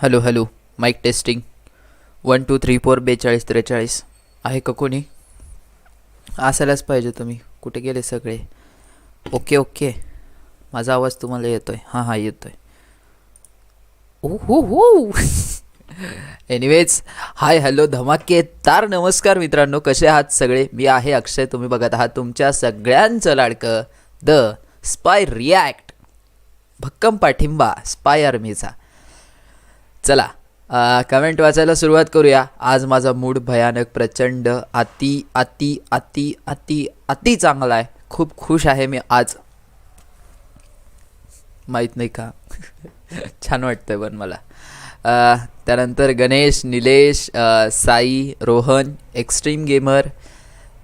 Hello hello mike testing one two three four बेचाळीस त्रेचाळीस. आहे का कोणी? असायलाच पाहिजे तुम्ही कुठे गेले सगळे? Okay okay. माझा आवाज तुम्हाला येतो आहे हां हां येतो आहे हो हो एनिवेज हाय हॅलो धमाके. तार नमस्कार मित्रांनो. कसे आहात सगळे? मी आहे अक्षय. तुम्ही बघत आहात तुमच्या सगळ्यांचं लाडकं द स्पाय रिॲक्ट भक्कम पाठिंबा स्पाय आर्मीचा चला कमेंट वाचायला सुरुवात करूया. आज माझा मूड भयानक प्रचंड अति अति अति अति अति चांगला आहे. खूप खुश आहे मी आज. माहीत नाही का? छान वाटतंय पण मला. त्यानंतर गणेश निलेश साई रोहन एक्स्ट्रीम गेमर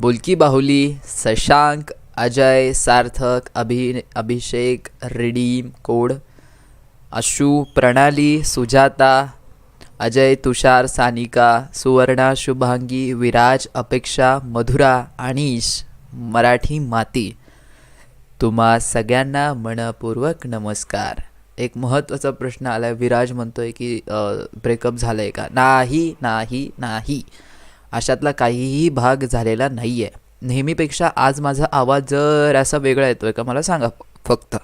बोलकी बाहुली शशांक अजय सार्थक अभि अभिषेक रिडीम कोड अशू प्रणाली सुजाता अजय तुषार सानिका सुवर्णा शुभांगी विराज अपेक्षा मधुरा आणीश मराठी माती. तुम्हा सगळ्यांना मनपूर्वक नमस्कार. एक महत्त्वाचा प्रश्न आला आहे विराज म्हणतो आहे की ब्रेकअप झालं आहे का? नाही नाही नाही. अशातला काहीही भाग झालेला नाही आहे नेहमीपेक्षा आज माझा आवाज जर असा वेगळा येतो आहे का? मला सांगा फक्त.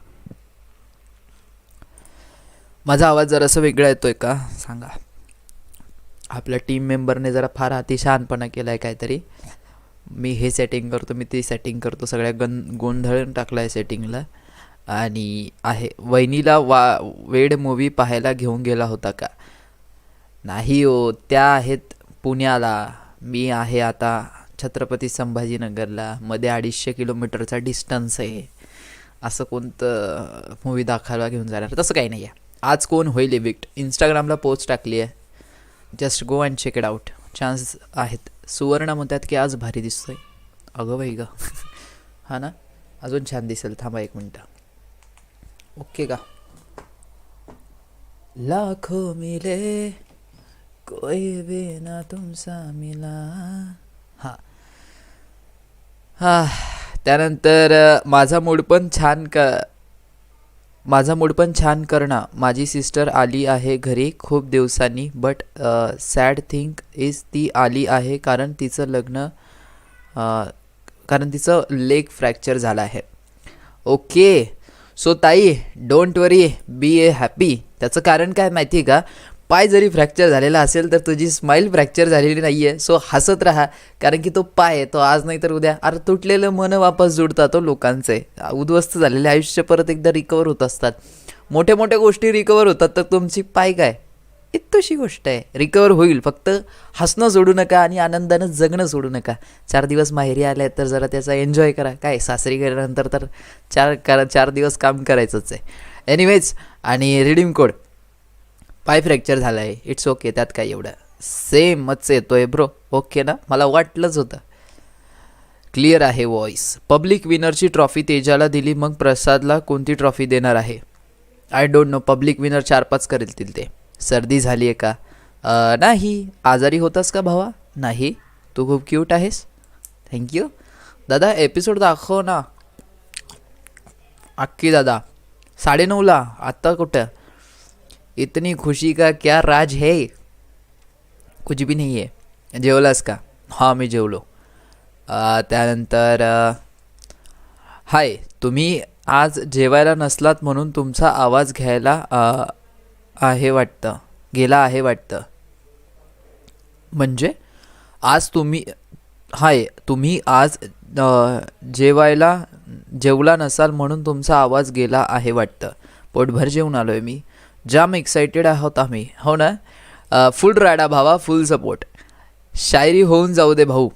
माझा आवाज जरासा वेगळा येतो आहे का? सांगा. आपल्या टीम मेंबरने जरा फार अतिशहानपणा केला आहे काहीतरी. मी हे सेटिंग करतो मी ते सेटिंग करतो सगळ्या गन गोंधळून टाकला आहे सेटिंगला आणि आहे वहिनीला वा वेड मूवी पाहायला घेऊन गेला होता का? नाही हो त्या आहेत पुण्याला. मी आहे आता छत्रपती संभाजीनगरला. मध्ये अडीचशे किलोमीटरचा डिस्टन्स आहे. असं कोणतं मूवी दाखवायला घेऊन जाणार? तसं काही नाही आहे आज कोण होईल इविक्ट इंस्टाग्रामला पोस्ट टाकली आहे. Just go and check it out chance आहेत. सुवर्ण म्हणतात की आज भारी दिसतोय. अगं बाई ग. हा ना? अजून छान दिसेल. थांबा एक मिनटं. ओके का? लाखो मिले कोई भी ना तुमचा मिला. हां. हा. त्यानंतर माझा मूड पण छान का माझा मूड पण छान करणं. माझी सिस्टर आली आहे घरी खूप दिवसांनी बट सॅड थिंग इज ती आली आहे कारण तिचं लग्न कारण तिचं लेग फ्रॅक्चर झालं आहे. ओके सो ताई don't worry be a happy त्याचं कारण काय माहिती आहे का? पाय जरी फ्रॅक्चर झालेला असेल तर तुझी स्माईल फ्रॅक्चर झालेली नाही आहे सो हसत राहा. कारण की तो पाय आहे तो आज नाही तर उद्या. अरे तुटलेलं मन वापस जुडतात तो हो लोकांचे. उद्ध्वस्त झालेले आयुष्य परत एकदा रिकवर होत असतात. मोठ्या मोठ्या गोष्टी रिकवर होतात तर तुमची पाय काय? इतशी गोष्ट आहे. रिकवर होईल. फक्त हसणं सोडू नका आणि आनंदानं जगणं सोडू नका. चार दिवस माहेरी आले तर जरा त्याचा एन्जॉय करा. काय? सासरी गेल्यानंतर तर चार करा चार दिवस काम करायचंच आहे. एनिवेज आणि रिडीम कोड पाय फ्रॅक्चर झाला आहे इट्स ओके त्यात काय एवढं. सेमच आहे ब्रो ओके ना? मला वाटलंच होतं. क्लिअर आहे वॉइस पब्लिक विनरची ट्रॉफी तेजाला दिली मग प्रसादला कोणती ट्रॉफी देणार आहे? I don't know public winner चार पाच करतील ते. सर्दी झाली आहे का? नाही. आजारी होतास का भावा? नाही. तू खूप क्यूट आहेस. थँक्यू दादा एपिसोड दाखव ना. अक्की दादा. साडेनऊला. आत्ता कुठं? इतनी खुशी का क्या राज है? कुछ भी नाही आहे जेवलास का? हां मी जेवलो। त्यानंतर हाय तुम्ही आज जेवायला नसलात म्हणून तुमचा आवाज घ्यायला आहे वाटतं गेला आहे वाटतं. म्हणजे? आज तुम्ही हाय तुम्ही आज जेवायला जेवला नसाल म्हणून तुमचा आवाज गेला आहे वाटतं. पोटभर जेवून आलो आहे मी. जाम एक्सायटेड आहोत आम्ही. हो ना? फुल राडा भावा फुल सपोर्ट शायरी होऊन जाऊ दे भाऊ.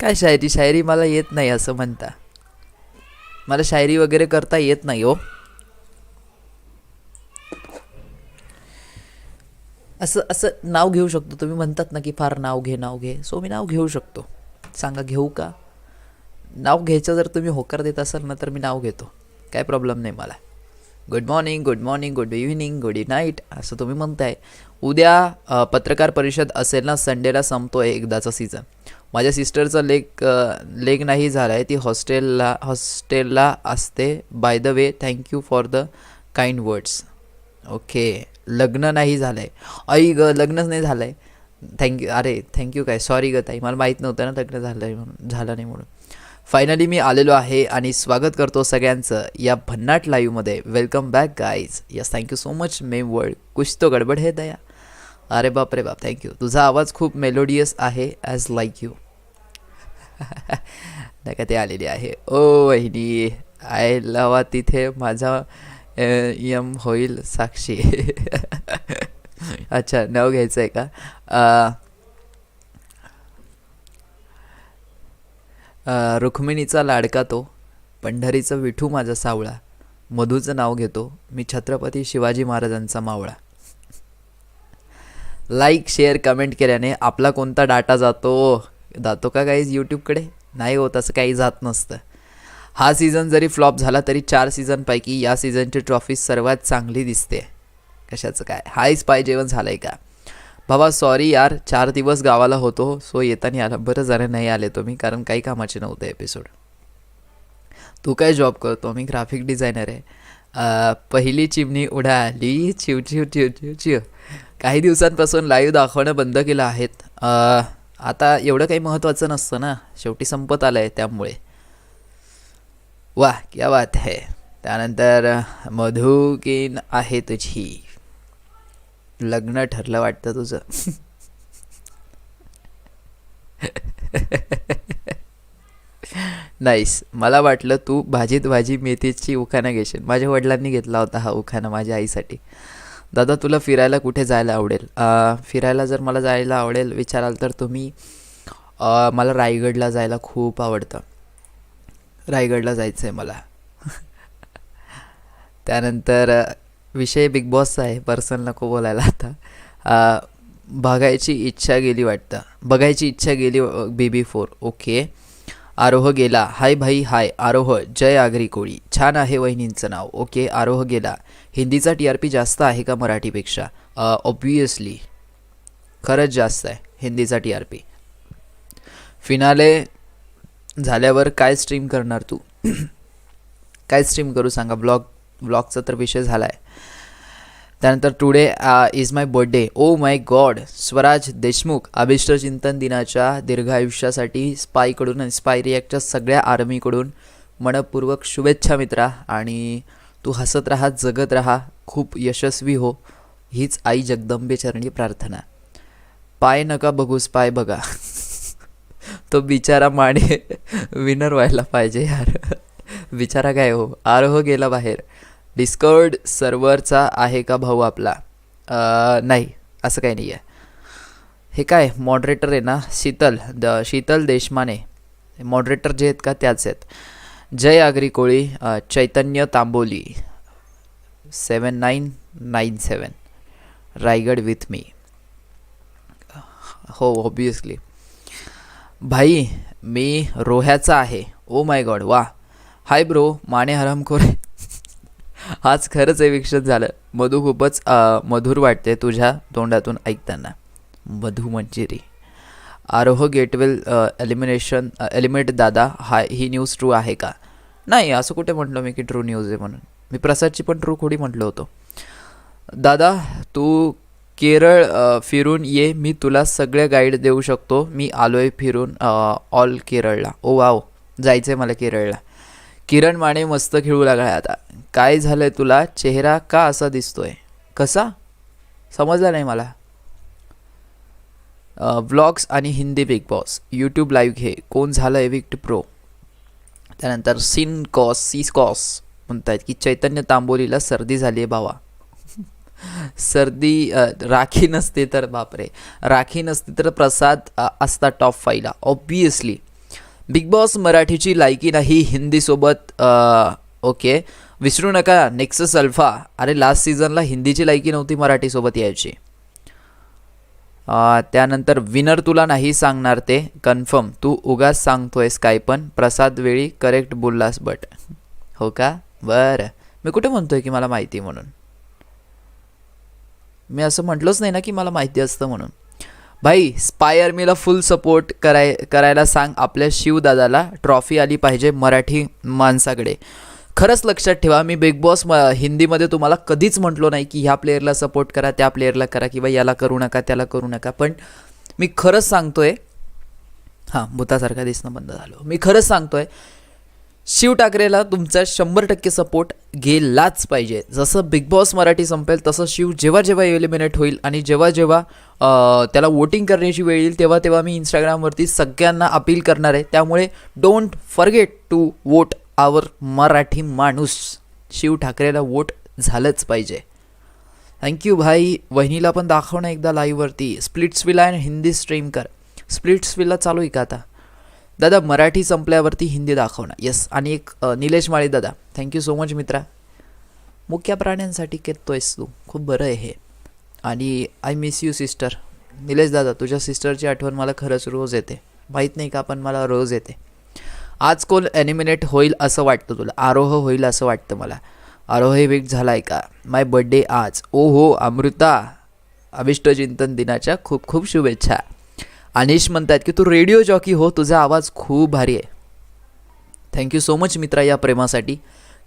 काय शायरी? शायरी मला येत नाही असं म्हणता. मला शायरी वगैरे करता येत नाही हो. असं असं नाव घेऊ शकतो. तुम्ही म्हणतात ना की फार नाव घे नाव घे. सो मी नाव घेऊ शकतो. सांगा घेऊ का? नाव घ्यायचं जर तुम्ही होकार देत असाल ना तर मी नाव घेतो. काय प्रॉब्लेम नाही मला. Good morning good morning good evening good night असं तुम्ही म्हणताय. उद्या पत्रकार परिषद असेल ना संडेला संपतोय एकदाचा सीझन माझ्या सिस्टरचा लेक लेग नाही झाला आहे ती हॉस्टेलला हॉस्टेलला असते. By the way thank you for the kind words okay लग्न नाही झालं आहे आई ग लग्नच नाही झालं आहे थँक्यू अरे थँक्यू काय? सॉरी ग ताई मला माहीत नव्हतं ना लग्न झालं आहे म्हणून झालं नाही म्हणून. फायनली मी आलेलो आहे आणि स्वागत करतो सगळ्यांचं या भन्नाट लाईव्हमध्ये welcome back guys yes thank you so much ma'am world कुछ तो गडबड हे दया. अरे बाप रे बाप थँक्यू तुझा आवाज खूप मेलोडियस आहे ॲज लाईक यू नाही का ते आलेली आहे. ओ वहिनी आय लवा तिथे माझा यम होईल साक्षी. अच्छा नाव घ्यायचं आहे का रुक्मिणीचा लाडका तो पंढरीचं विठू माझा सावळा. मधूचं नाव घेतो मी छत्रपती शिवाजी महाराजांचा मावळा. लाईक शेअर कमेंट केल्याने आपला कोणता डाटा जातो? जातो का काहीच यूट्यूबकडे नाही होत असं काही जात नसतं. हा सीझन जरी फ्लॉप झाला तरी चार सीझनपैकी या सीझनची ट्रॉफी सर्वात चांगली दिसते. कशाचं काय? हायच पाय जेवण झालं आहे का? बाबा सॉरी यार चार दिवस गावाला होतो सो येताना आला बरं जरा नाही आले तुम्ही कारण काही कामाचे नव्हते एपिसोड तू काय जॉब करतो? मी ग्राफिक डिझायनर आहे. पहिली चिमणी उडाली चिव चिव चिव चिव चिव. काही दिवसांपासून लाईव्ह दाखवणं बंद केलं आहेत. आता एवढं काही महत्त्वाचं नसतं ना. शेवटी संपत आलं आहे त्यामुळे. वा क्या बात है. त्यानंतर मधुकीन आहे तुझी. लग्न ठरलं वाटतं तुझं. नाईस मला वाटलं तू भाजीत भाजी मेथीची उखाणा घेशील. माझ्या वडिलांनी घेतला होता हा उखाणा माझ्या आईसाठी. दादा तुला फिरायला कुठे जायला आवडेल? फिरायला जर मला जायला आवडेल विचाराल तर तुम्ही मला रायगडला जायला खूप आवडतं. रायगडला जायचं आहे मला. त्यानंतर विषय बिग बॉसचा आहे पर्सनल नको बोलायला आता. बघायची इच्छा गेली वाटतं. बघायची इच्छा गेली बेबी फोर ओके आरोह गेला. हाय भाई हाय आरोह जय आगरी कोळी. छान आहे वहिनींचं नाव. ओके आरोह गेला. हिंदीचा टी आर पी जास्त आहे का मराठीपेक्षा? ऑब्वियसली खरंच जास्त आहे हिंदीचा टी आर पी फिनाले झाल्यावर काय स्ट्रीम करणार तू? काय स्ट्रीम करू सांगा? ब्लॉग ब्लॉगचा तर विषय झाला आहे त्यानंतर today is my birthday oh my god Swaraj Deshmukh अभिष्ट चिंतन दिनाच्या दीर्घायुष्यासाठी स्पायकडून आणि स्पाय रिॲक्टच्या सगळ्या आर्मीकडून मनपूर्वक शुभेच्छा मित्रा. आणि तू हसत राहा जगत राहा खूप यशस्वी हो. हीच आई जगदंबे चरणी प्रार्थना. पाय नका बघू स्पाय बघा. तो बिचारा माने विनर व्हायला पाहिजे यार. बिचारा काय हो? आरोह गेला बाहेर. डिस्कवर्ड सर्व्हरचा आहे का भाऊ आपला? नाही असं काही नाही आहे हे काय मॉडरेटर आहे ना? शीतल द शीतल देशमाने. मॉडरेटर जे आहेत का त्याच आहेत. जय Agri Koli Chaitanya Tamboli. Seven nine nine seven Raigad with मी हो ऑब्वियसली भाई मी रोह्याचा आहे. ओ माय गॉड वा हाय ब्रो माने हरमखोरे. आज खरंच एविक्शन झालं. मधू खूपच मधुर वाटते तुझ्या तोंडातून ऐकताना. मधू मंजिरी. आरोह गेटवेल एलिमिनेशन एलिमिनेट दादा हा ही न्यूज ट्रू आहे का? नाही असं कुठे म्हटलं मी की ट्रू न्यूज आहे म्हणून. मी प्रसादची पण ट्रू खोडी म्हटलं होतो. दादा तू केरळ फिरून ये. मी तुला सगळे गाईड देऊ शकतो. मी आलो आहे फिरून ऑल केरळला. Oh wow. जायचं आहे मला केरळला. किरण माने मस्त खेळू लागलाय आता. काय झालंय तुला? चेहरा का असा दिसतोय? कसा? समजला नाही मला. व्लॉग्स आणि Hindi Bigg Boss YouTube live घे. कोण झालं एविक्ट प्रो त्यानंतर सिन कॉस सी कॉस म्हणतायत की चैतन्य तांबोलीला सर्दी झाली आहे भावा. सर्दी राखी नसते तर बापरे. राखी नसते तर प्रसाद असता टॉप फाईला ऑब्वियसली बिग बॉस मराठीची लायकी नाही हिंदीसोबत ओके. विसरू नका नेक्सस अल्फा अरे लास्ट सीझनला हिंदीची लायकी नव्हती मराठीसोबत यायची. त्यानंतर विनर तुला नाही सांगणार ते. कन्फर्म तू उगाच सांगतोयस काय पण. प्रसाद वेळी करेक्ट बोललास बट हो का? बरं. मी कुठे म्हणतोय की मला माहिती म्हणून? मी असं म्हटलंच नाही ना की मला माहिती असतं म्हणून. भाई स्पाय आर्मीला फुल सपोर्ट कराय करायला सांग आपल्या शिवदादाला. ट्रॉफी आली पाहिजे मराठी माणसाकडे. खरंच लक्षात ठेवा मी बिग बॉस म हिंदीमध्ये तुम्हाला कधीच म्हटलो नाही की ह्या प्लेअरला सपोर्ट करा त्या प्लेअरला करा किंवा याला करू नका त्याला करू नका. पण मी खरंच सांगतोय हां भूतासारखा दिसणं बंद झालं. मी खरंच सांगतोय शिव ठाकरेला तुमचा शंभर टक्के सपोर्ट गेलाच पाहिजे. जसं बिग बॉस मराठी संपेल तसं शिव जेव्हा जेव्हा एलिमिनेट होईल आणि जेव्हा जेव्हा त्याला वोटिंग करण्याची वेळ येईल तेव्हा तेव्हा मी इंस्टाग्रामवरती सगळ्यांना अपील करणार आहे. त्यामुळे don't forget to vote our Marathi माणूस. शिव ठाकरेला वोट झालंच पाहिजे. थँक्यू भाई. वहिनीला पण दाखव ना एकदा लाईव्हवरती स्प्लिट्सविला आणि हिंदी स्ट्रीम कर. स्प्लिट्सविला चालू आहे का आता? दादा मराठी संपल्यावरती हिंदी दाखवणं. येस आणि एक निलेश माळी दादा थँक्यू सो मच मित्रा. मुख्या प्राण्यांसाठी केतोयस तू खूप बरं आहे हे. आणि I miss you sister Nilesh दादा तुझ्या सिस्टरची आठवण मला खरंच रोज येते. माहीत नाही का पण मला रोज येते. आज कोण ॲनिमिनेट होईल असं वाटतं तुला? आरोह होईल असं वाटतं मला. आरोह वीक झाला आहे का? माय बड्डे आज. ओ हो अमृता अभिष्टचिंतन दिनाच्या खूप खूप शुभेच्छा. अनिश म्हणतात की तू रेडिओ जॉकी हो तुझा आवाज खूप भारी आहे. थँक्यू सो मच मित्रा या प्रेमासाठी.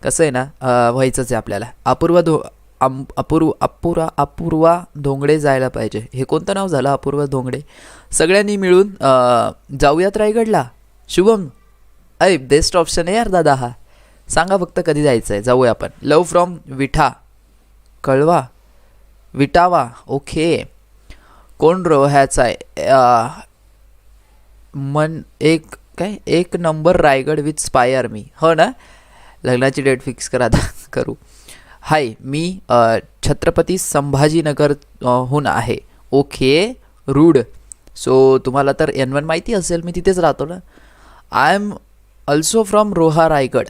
कसं आहे ना व्हायचंच आहे आपल्याला. अपूर्वा धो अम अपूर्व अपूर्वा अपूर्वा धोंगडे जायला पाहिजे. हे कोणतं नाव झालं अपूर्वा धोंगडे? सगळ्यांनी मिळून जाऊयात रायगडला. शुभम अय बेस्ट ऑप्शन आहे यार दादा हा. सांगा फक्त कधी जायचं आहे जाऊया आपण. Love from Vitha. Kalwa. Vitawa. Okay कोण रोह्याचा आहे? मन एक काय? एक नंबर रायगड विथ स्पायर मी हो ना? लग्नाची डेट फिक्स करा करू. हाय मी छत्रपती संभाजीनगर हून आहे. Okay rude. सो तुम्हाला तर एन वन माहिती असेल मी तिथेच राहतो ना. I am also from Roha Raigad.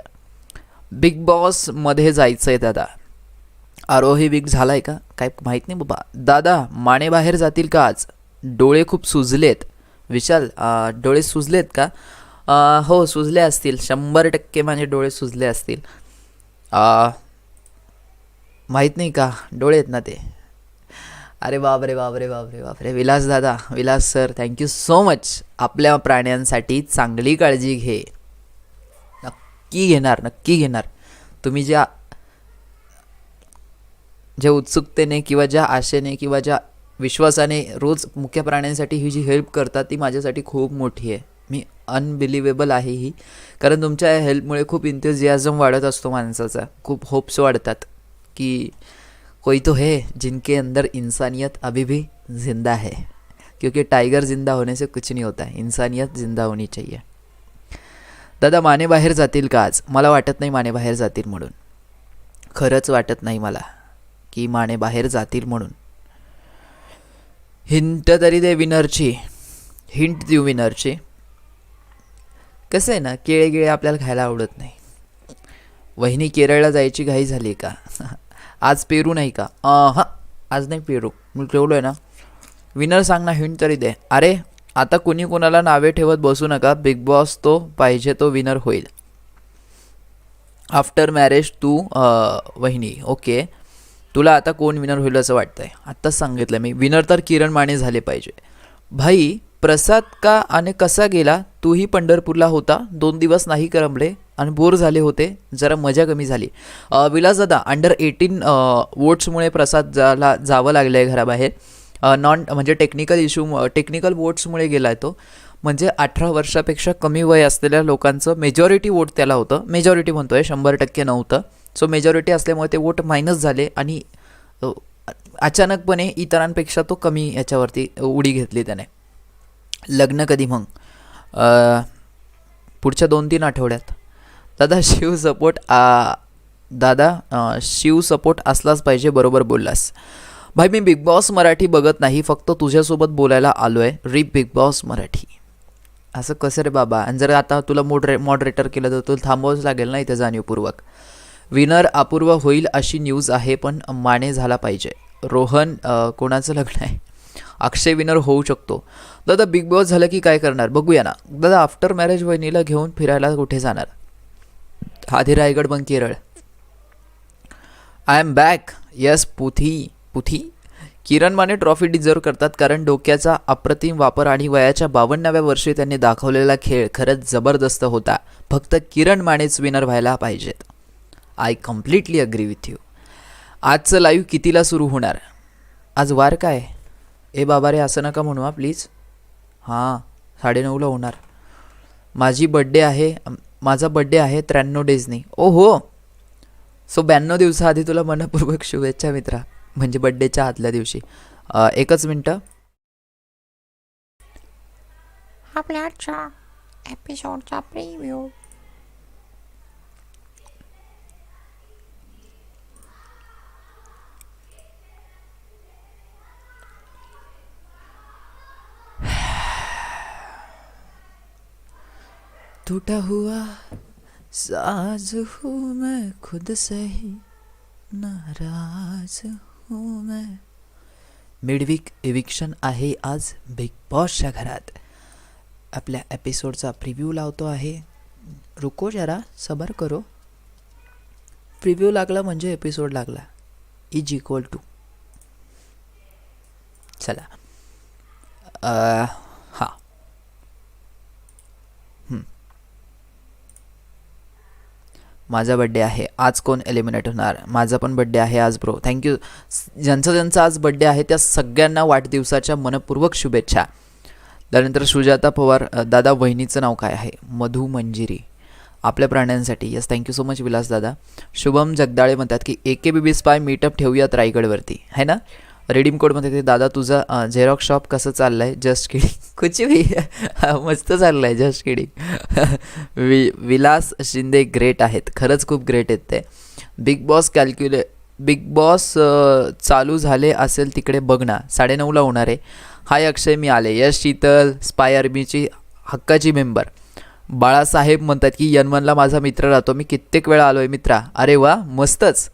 Bigg बॉसमध्ये जायचं आहे दादा. आरोही वीक झाला आहे का? काय माहीत नाही बाबा. दादा माने बाहेर जातील का आज? डोळे खूप सुजलेत. विशाल डोळे सुजलेत का? आ, हो सुजले असतील. शंभर टक्के माझे डोळे सुजले असतील. माहीत नाही का? डोळे आहेत ना ते? अरे बापरे बापरे बापरे बापरे. विलास दादा Vilas sir thank you so much आपल्या प्राण्यांसाठी चांगली काळजी घे. नक्की घेणार नक्की घेणार. तुम्ही ज्या ज्या उत्सुकतेने किंवा ज्या आशेने किंवा ज्या विश्वासाने रोज मुख्य प्राण्यांसाठी ही जी हेल्प करतात ती माझ्यासाठी खूप मोठी आहे. मी अनबिलिवेबल आहे ही. कारण तुमच्या या हेल्पमुळे खूप इंथ्युझियाझम वाढत असतो माणसाचा. खूप होप्स वाढतात की कोई तो है जिनके अंदर इंसानियत अभी भी जिंदा है. क्योंकि टायगर जिंदा होने से कुछ नहीं होता. है इंसानियत जिंदा होनी चाहिए. दादा माने बाहेर जातील का आज? मला वाटत नाही माने बाहेर जातील म्हणून. खरंच वाटत नाही मला. की माने बाहेर जातील म्हणून. हिंट तरी दे विनरची हिंट देऊ विनरची कसं आहे ना केळे गिळे आपल्याला खायला आवडत नाही. वहिनी केरळला जायची घाई झाली का? आज पेरू नाही का? हां आज नाही पेरू. मी ठेवलो आहे ना. विनर सांग ना हिंट तरी दे. अरे आता कुणी कोणाला नावे ठेवत बसू नका. बिग बॉस तो पाहिजे तो विनर होईल. आफ्टर मॅरेज तू वहिनी. ओके तुला आता कोण विनर होईल असं वाटतं आहे आत्ताच सांगितलं मी. विनर तर किरण माने झाले पाहिजे. भाई प्रसाद का आणि कसा गेला? तूही पंढरपूरला होता. दोन दिवस नाही करमले आणि बोर झाले होते. जरा मजा कमी झाली. विलास दादा अंडर एटीन वोट्समुळे प्रसाद जाला जावं लागलं आहे घराबाहेर नॉन म्हणजे टेक्निकल इश्यू टेक्निकल वोट्समुळे गेला आहे तो. म्हणजे अठरा वर्षापेक्षा कमी वय असलेल्या लोकांचं मेजॉरिटी वोट त्याला होतं. मेजॉरिटी म्हणतो आहे शंभर टक्के नव्हतं. सो मेजॉरिटी असल्यामुळे ते वोट मायनस झाले आणि अचानकपणे इतरांपेक्षा तो कमी याच्यावरती उडी घेतली त्याने. लग्न कधी मग? पुढच्या दोन तीन आठवड्यात. दादा शिव सपोर्ट आ दादा शिव सपोर्ट असलाच पाहिजे बरोबर बोललास. भाई मी बिग बॉस मराठी बघत नाही फक्त तुझ्यासोबत बोलायला आलो आहे री बिग बॉस मराठी. असं कसं रे बाबा? आणि जर आता तुला मोडरे मॉडरेटर केलं तर तुला थांबवावंच लागेल ना इथे जाणीवपूर्वक? विनर अपूर्व होईल अशी न्यूज आहे पण माने झाला पाहिजे. रोहन कोणाचं लग्न आहे? अक्षय विनर होऊ शकतो. दादा बिग बॉस झालं की काय करणार? बघूया ना. दादा आफ्टर मॅरेज वहिनीला घेऊन फिरायला कुठे जाणार? आधी रायगड पण Kerala. I am back yes पुथी पुथी. Kiran Mane trophy deserve करतात कारण डोक्याचा अप्रतिम वापर आणि वयाच्या बावन्नाव्या वर्षी त्यांनी दाखवलेला खेळ खरंच जबरदस्त होता. फक्त किरण मानेच विनर व्हायला पाहिजेत. I completely agree with you आजचं लाईव्ह कितीला सुरू होणार? आज वार काय? ए बाबा रे असं नका म्हणू हा प्लीज हां साडेनऊला होणार. माझी बड्डे आहे माझा बड्डे आहे त्र्याण्णव डेजनी ओ हो सो ब्याण्णव दिवसाआधी तुला मनपूर्वक शुभेच्छा मित्रा. म्हणजे बड्डेच्या आदल्या दिवशी. एकच मिनटं. आपल्या आजच्या एपिसोडचा प्रिव्ह्यू टूटा हुआ साज हूँ मैं खुद से ही नाराज हूँ मैं। मिडवीक इविक्शन आहे आज बिग बॉसच्या घरात. आपल्या एपिसोडचा प्रिव्ह्यू लावतो आहे. रुको जरा सबर करो. प्रिव्ह्यू लागला म्हणजे एपिसोड लागला. इज इक्वल टू चला अ, हां माझा बड्डे आहे. आज कोण एलिमिनेट होणार? माझा पण बड्डे आहे आज ब्रो थँक्यू ज्यांचा ज्यांचा आज बड्डे आहे त्या सगळ्यांना वाढदिवसाच्या मनपूर्वक शुभेच्छा. त्यानंतर सुजाता पवार दादा वहिनीचं नाव काय आहे? मधु मंजिरी. आपल्या प्राण्यांसाठी. Yes thank you so much Vilas दादा. शुभम जगदाळे म्हणतात की ए के बी बी स्पाय मीटअप ठेवूयात रायगडवरती. है ना? रेडीम कोडमध्ये ते दादा तुझा झेरॉक्स शॉप कसं चाललं आहे जस्ट किडिंग कुछ भी. मस्त चाललं आहे जस्ट किडिंग वि विलास शिंदे ग्रेट आहेत. खरंच खूप ग्रेट आहेत ते. बिग बॉस कॅल्क्युले बिग बॉस चालू झाले असेल तिकडे बघ ना. साडेनऊला होणार आहे. हाय अक्षय मी आले. यश शीतल स्पाय आर्मीची हक्काची मेंबर बाळासाहेब म्हणतात की यनमनला माझा मित्र राहतो. मी कित्येक वेळा आलो आहे मित्रा. अरे वा मस्तच.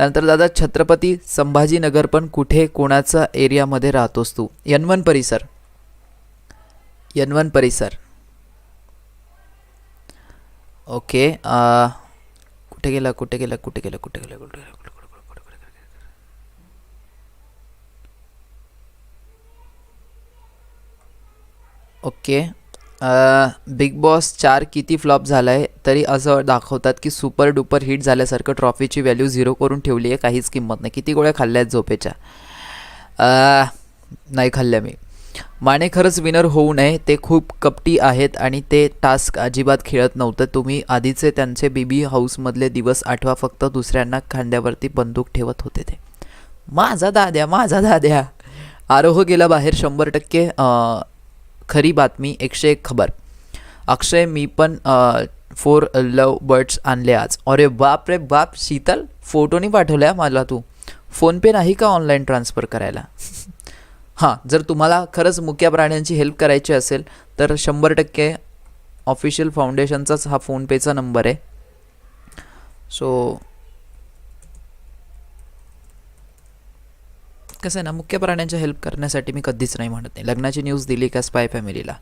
त्यानंतर दादा छत्रपती संभाजीनगर पण कुठे कोणाचा एरियामध्ये राहतोस तू? यनवन परिसर. यनवन परिसर. ओके कुठे गेला कुठे गेला कुठे गेला कुठे गेला कुठे गेला कुठे ओके बिग बॉस चार किती फ्लॉप झाला आहे तरी असं दाखवतात की सुपर डुपर हिट झाल्यासारखं ट्रॉफीची व्हॅल्यू झिरो करून ठेवली आहे काहीच किंमत नाही. किती गोळ्या खाल्ल्या आहेत झोपेच्या नाही खाल्ल्या मी. माने खरंच विनर होऊ नये ते खूप कपटी आहेत आणि ते टास्क अजिबात खेळत नव्हतं. तुम्ही आधीचे त्यांचे बीबी हाऊसमधले दिवस आठवा फक्त दुसऱ्यांना खांद्यावरती बंदूक ठेवत होते ते. माझा दाद्या माझा दाद्या. आरोह गेला बाहेर शंभर टक्के. खरी बातमी एकशे एक खबर. अक्षय मी पण फोर लव बर्ड्स आणले आज. अरे बाप रे बाप शीतल फोटोनी पाठवल्या मला तू. फोनपे नाही का ऑनलाईन ट्रान्सफर करायला? हां जर तुम्हाला खरंच मुक्या प्राण्यांची हेल्प करायची असेल तर शंभर टक्के ऑफिशियल फाउंडेशनचाच हा फोनपेचा नंबर आहे. सो कसं आहे ना मुख्य प्राण्यांच्या हेल्प करण्यासाठी मी कधीच नाही म्हणत नाही. लग्नाची न्यूज दिली का स्पाय फॅमिलीला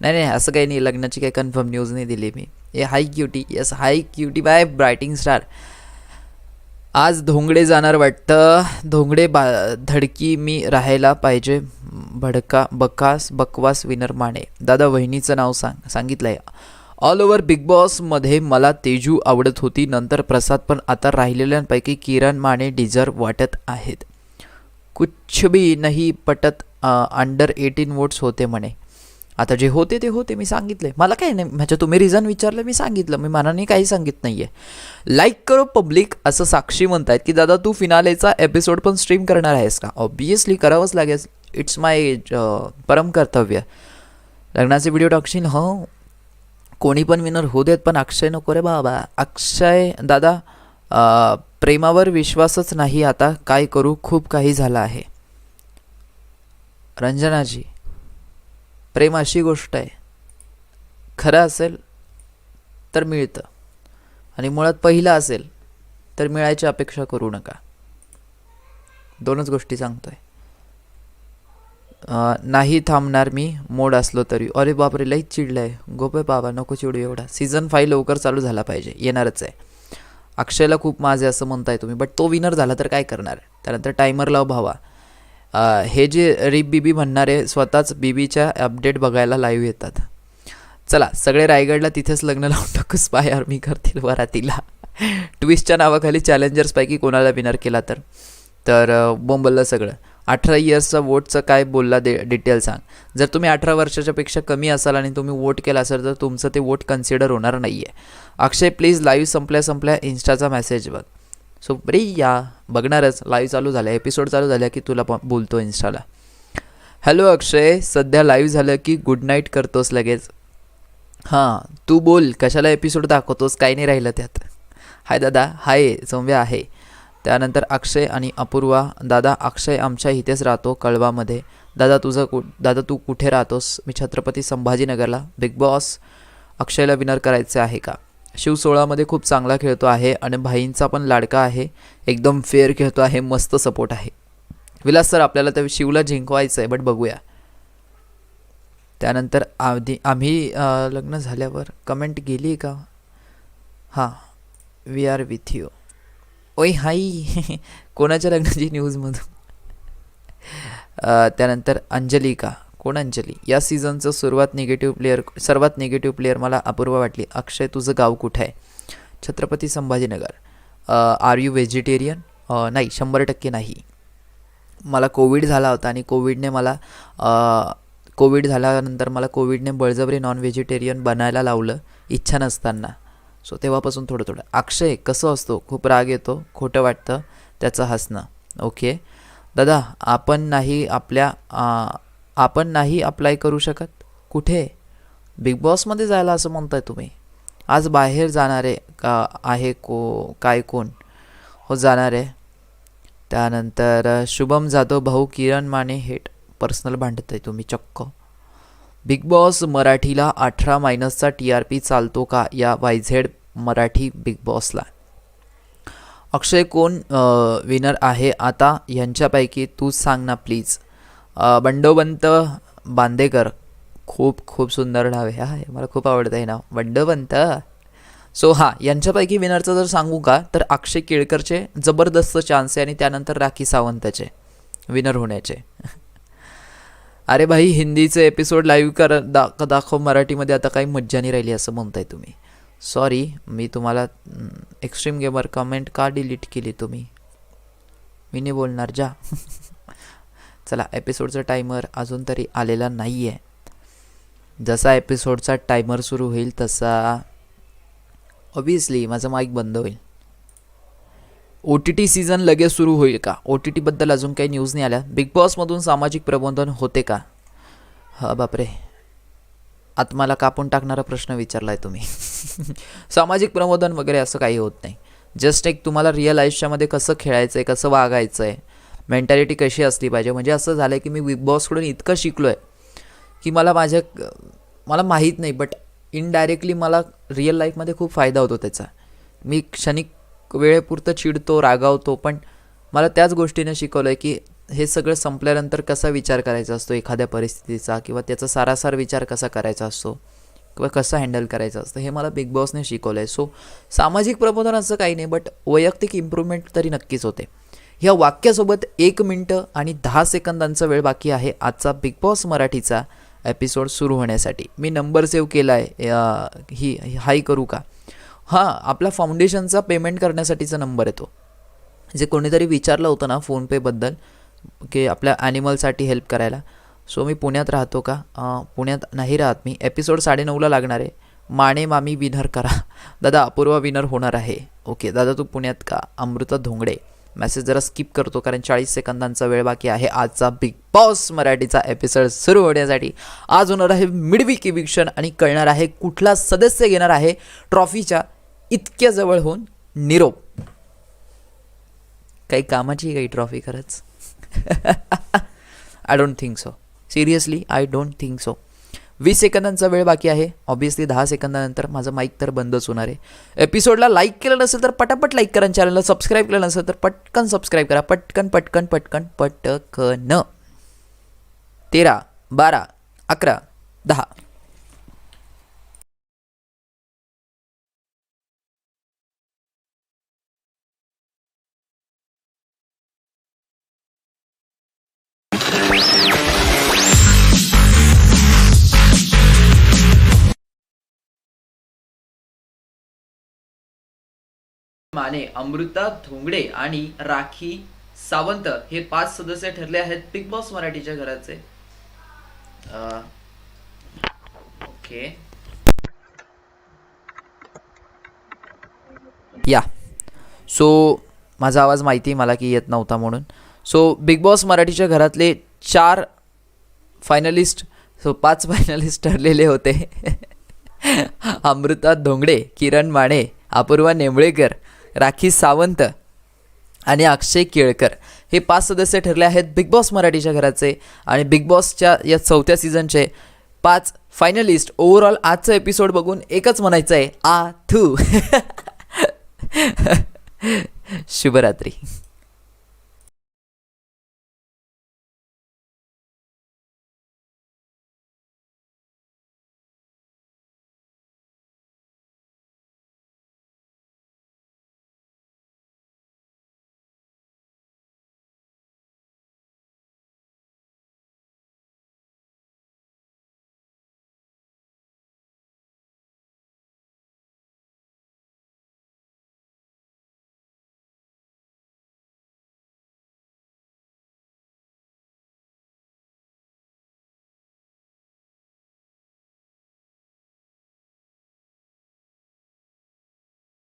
नाही नाही असं काही नाही. लग्नाची काही कन्फर्म न्यूज नाही दिली मी. ए hi cutie yes hi cutie bye ब्रायटिंग star आज धोंगडे जाणार वाटतं. धोंगडे बा धडकी मी राहायला पाहिजे. भडका बकास बकवास विनर माने. दादा वहिनीचं नाव सांग सांगितलं आहे ऑल ओव्हर बिग बॉसमध्ये मला तेजू आवडत होती. नंतर प्रसाद पण आता राहिलेल्यांपैकी किरण माने डिझर्व वाटत आहेत. कुछ भी नाही पटत अंडर एटीन वोट्स होते म्हणे. आता जे होते ते होते मी सांगितले. मला काही नाही म्हणजे तुम्ही रिझन विचारलं मी सांगितलं. मी मनाने काही सांगित नाही आहे लाईक करो पब्लिक असं साक्षी म्हणतायत की दादा तू फिनालेचा एपिसोड पण स्ट्रीम करणार आहेस का? ऑब्वियसली करावंच लागेल. इट्स माय परम कर्तव्य. लग्नाचे व्हिडिओ टाकशील? हो. कोणी पण विनर होऊ देत पण अक्षय नको रे बाबा. अक्षय दादा प्रेमावर विश्वासच नाही आता काय करू खूप काही झालं आहे. रंजनाजी प्रेम अशी गोष्ट आहे. खरं असेल तर मिळतं. आणि मुळात पहिलं असेल तर मिळायची अपेक्षा करू नका. दोनच गोष्टी सांगतोय. आहे नाही थांबणार मी मोड असलो तरी. अरे बापरे लईच आहे गोपे बाबा नको चिडू एवढा. सीझन फाईव्ह लवकर चालू झाला पाहिजे. येणारच आहे. अक्षयला खूप माझे असं म्हणताय तुम्ही बट तो विनर झाला तर काय करणार? त्यानंतर टायमर लाव भावा. हे जे रिप बीबी म्हणणारे स्वतःच बीबीच्या अपडेट बघायला लाईव्ह येतात. चला सगळे रायगडला तिथेच लग्न लावून टाकू स्पाय आर्मी करतील वरातीला. ट्विस्टच्या नावाखाली चॅलेंजर्सपैकी कोणाला विनर केला तर? तर बोंबललं सगळं. अठरा इयर्सचा वोटचं काय बोलला दे डिटेल सांग. जर तुम्ही अठरा वर्षाच्या पेक्षा कमी असाल आणि तुम्ही वोट केला असेल तर तुमचं ते वोट कन्सिडर होणार नाही आहे अक्षय प्लीज लाईव्ह संपल्या संपल्या इन्स्टाचा मेसेज बघ. सो या बघणारच. लाईव्ह चालू झालं एपिसोड चालू झाल्या की तुला बोलतो इन्स्टाला हॅलो अक्षय. सध्या लाईव्ह झालं की गुड नाईट करतोस लगेच. हां तू बोल. कशाला एपिसोड दाखवतोस? काही नाही राहिलं त्यात. हाय दादा. हाय सौम्या आहे. त्यानंतर अक्षय आणि अपूर्वा दादा अक्षय आमच्या इथेच राहतो कळवामध्ये. दादा तुझं कु दादा तू कुठे राहतोस? मी छत्रपती संभाजीनगरला. बिग बॉस अक्षयला विनर करायचे आहे का? शिव सोळामध्ये खूप चांगला खेळतो आहे आणि भाईंचा पण लाडका आहे. एकदम फेअर खेळतो आहे मस्त सपोर्ट आहे. विलास सर आपल्याला त्या शिवला जिंकवायचं आहे बट बघूया. त्यानंतर आधी आम्ही लग्न झाल्यावर कमेंट गेली का? हां वी आर विथ यू ओय हाई कोणाच्या लग्नाची न्यूजमधून त्यानंतर अंजली का कोण अंजली? या सीझनचं सुरुवात निगेटिव्ह प्लेअर सर्वात निगेटिव्ह प्लेअर मला अपूर्व वाटली. अक्षय तुझं गाव कुठं आहे? Chhatrapati Sambhajinagar. Are you vegetarian नाही शंभर टक्के नाही. मला कोविड झाला होता आणि कोविडने मला कोविड झाल्यानंतर मला कोविडने बळजबरी नॉन व्हेजिटेरियन बनायला लावलं इच्छा नसताना. सो तेव्हापासून थोडं थोडं. अक्षय कसं असतो? खूप राग येतो खोटं वाटतं त्याचं हसणं. ओके दादा आपण नाही आपल्या आपण नाही अप्लाय करू शकत? कुठे? बिग बॉसमध्ये जायला असं म्हणताय तुम्ही. आज बाहेर जाणारे का आहे को काय कोण? हो जाणार. आहे त्यानंतर शुभम जाधव भाऊ किरण माने हेट. पर्सनल भांडत आहे तुम्ही चक्क. बिग बॉस मराठीला अठरा मायनसचा टी आर पी चालतो का या वाय झेड मराठी बिग बॉसला? अक्षय कोण विनर आहे? आता यांच्यापैकी तूच सांग ना प्लीज बंडोबंत बांदेकर. खूप खूप सुंदर नाव आहे. हा मला खूप आवडतं आहे नाव. बंडोबंत? सो हां यांच्यापैकी विनरचं जर सांगू का तर अक्षय केळकरचे जबरदस्त चान्स आहे आणि त्यानंतर राखी सावंतचे विनर होण्याचे. अरे भाई हिंदीचे एपिसोड लाईव्ह कर दा दाखव मराठीमध्ये आता काही मज्जा नाही राहिली असं म्हणताय तुम्ही. सॉरी मी तुम्हाला एक्स्ट्रीम गेमर कमेंट का डिलीट केली तुम्ही? मी नाही बोलणार जा. चला एपिसोडचा टायमर अजून तरी आलेला नाही आहे जसा एपिसोडचा टायमर सुरू होईल तसा ऑबियसली माझं माईक बंद होईल. ओ टी टी सीझन लगेच सुरू होईल का? ओ टी टीबद्दल अजून काही न्यूज नाही आल्या. बिग बॉसमधून सामाजिक प्रबोधन होते का? हा बापरे. आत्माला कापून टाकणारा प्रश्न विचारलाय तुम्ही. सामाजिक प्रबोधन वगैरे असं काही होत नाही. जस्ट एक तुम्हाला रिअल आयुष्यामध्ये कसं खेळायचं आहे कसं वागायचं आहे मेंटॅलिटी कशी असली पाहिजे? म्हणजे असं झालं आहे की मी बिग बॉसकडून इतकं शिकलो आहे की मला माझ्या मला माहीत नाही बट इनडायरेक्टली मला रिअल लाईफमध्ये खूप फायदा होतो त्याचा. मी क्षणिक वेळेपुरतं चिडतो रागावतो पण मला त्याच गोष्टीने शिकवलं आहे की हे सगळं संपल्यानंतर कसा विचार करायचा असतो एखाद्या परिस्थितीचा किंवा त्याचा सारासार विचार कसा करायचा असतो किंवा कसं हँडल करायचं असतं हे मला बिग बॉसने शिकवलं आहे सो सामाजिक प्रबोधन असं काही नाही बट वैयक्तिक इम्प्रूव्हमेंट तरी नक्कीच होते. ह्या वाक्यासोबत एक मिनटं आणि दहा सेकंदांचा वेळ बाकी आहे. आजचा बिग बॉस मराठीचा एपिसोड सुरू होण्यासाठी. मी नंबर सेव्ह केला आहे ही हाय करू का? हां आपला फाउंडेशनचा पेमेंट करण्यासाठीचा नंबर येतो जे कोणीतरी विचारलं होतं ना फोनपेबद्दल की आपल्या ॲनिमलसाठी हेल्प करायला. सो मी पुण्यात राहतो का? पुण्यात नाही राहत मी. एपिसोड साडेनऊला लागणार आहे. माने मामी विनर करा. दादा अपूर्वा विनर होणार आहे. ओके दादा तू पुण्यात का? अमृता धोंगडे. मेसेज जरा स्किप करतो कारण चाळीस सेकंदांचा वेळ बाकी आहे. आजचा बिग बॉस मराठीचा एपिसोड सुरू होण्यासाठी आज होणार आहे मिडवीक इविक्शन आणि कळणार आहे कुठला सदस्य घेणार आहे ट्रॉफीच्या इतक्या जवळ होऊन निरोप. काही कामाची काही ट्रॉफी खरंच? I don't think so seriously I don't think so वीस सेकंदांचा वेळ बाकी आहे. ऑब्व्हियसली दहा सेकंदानंतर माझं माईक तर बंदच होणार आहे. एपिसोडला लाईक केलं नसेल तर पटापट लाईक करा चॅनलला सबस्क्राईब केलं नसेल तर पटकन सबस्क्राईब करा. पटकन पटकन पटकन पटकन. तेरा बारा अकरा दहा. माने अमृता धोंगडे आणि राखी सावंत हे पाच सदस्य ठरले आहेत बिग बॉस मराठीच्या घराचे. ओके. या. सो माझा आवाज माहिती मला की येत नव्हता म्हणून. सो बिग बॉस मराठीच्या घरातले चार फायनलिस्ट सो पाच फायनलिस्ट ठरलेले होते. अमृता धोंगडे किरण माने अपूर्वा नेमळेकर राखी सावंत आणि अक्षय केळकर हे पाच सदस्य ठरले आहेत बिग बॉस मराठीच्या घराचे आणि बिग बॉसच्या या चौथ्या सीझनचे पाच फायनलिस्ट ओव्हरऑल आजचा एपिसोड बघून एकच म्हणायचं आहे आ थू. शुभरात्री.